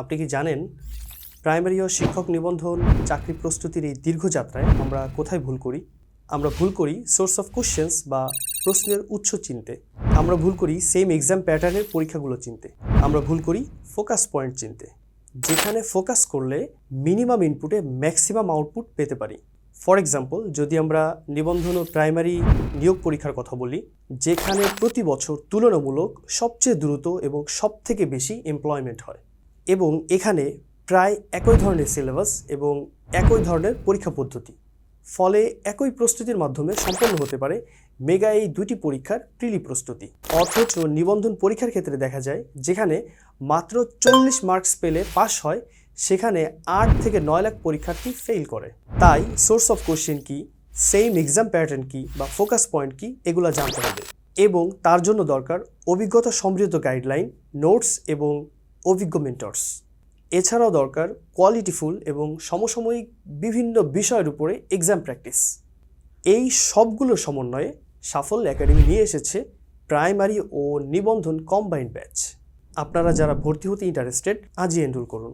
আপনি কি জানেন, প্রাইমারি ও শিক্ষক নিবন্ধন, চাকরি প্রস্তুতির এই দীর্ঘ যাত্রায় আমরা কোথায় ভুল করি? আমরা ভুল করি সোর্স অফ কোশ্চেন্স বা প্রশ্নের উৎস চিনতে। আমরা ভুল করি সেম এক্সাম প্যাটার্নের পরীক্ষাগুলো চিনতে। আমরা ভুল করি ফোকাস পয়েন্ট চিনতে। যেখানে ফোকাস করলে মিনিমাম ইনপুটে ম্যাক্সিমাম আউটপুট পেতে পারি। ফর এক্সাম্পল যদি আমরা নিবন্ধন ও প্রাইমারি নিয়োগ পরীক্ষার কথা বলি, যেখানে প্রতি বছর তুলনামূলক সবচেয়ে দ্রুত এবং সবথেকে বেশি এমপ্লয়মেন্ট হয়। এবং এখানে প্রায় একই ধরনের সিলেবাস এবং একই ধরনের পরীক্ষা পদ্ধতি। ফলে একই প্রস্তুতির মাধ্যমে সম্পন্ন হতে পারে মেগা এই দুটি পরীক্ষার প্রিলি প্রস্তুতি। অথচ নিবন্ধন পরীক্ষার ক্ষেত্রে দেখা যায়, যেখানে মাত্র চল্লিশ মার্কস পেলে পাস হয়, সেখানে আট থেকে নয় লাখ পরীক্ষার্থী ফেল করে। তাই সোর্স অফ কোশ্চেন কি সেম এক্সাম প্যাটার্ন কি বা ফোকাস পয়েন্ট কি, এগুলো জানতে হবে। এবং তার জন্য দরকার অভিজ্ঞতা সমৃদ্ধ গাইডলাইন নোটস এবং অভিজ্ঞ মেন্টর্স এছাড়াও দরকার কোয়ালিটিফুল এবং সমসাময়িক বিভিন্ন বিষয়ের উপরে এক্সাম প্র্যাকটিস এই সবগুলো সমন্বয়ে সাফল্য একাডেমি নিয়ে এসেছে প্রাইমারি ও নিবন্ধন কম্বাইন্ড ব্যাচ আপনারা যারা ভর্তি হতে ইন্টারেস্টেড আজই এনরোল করুন।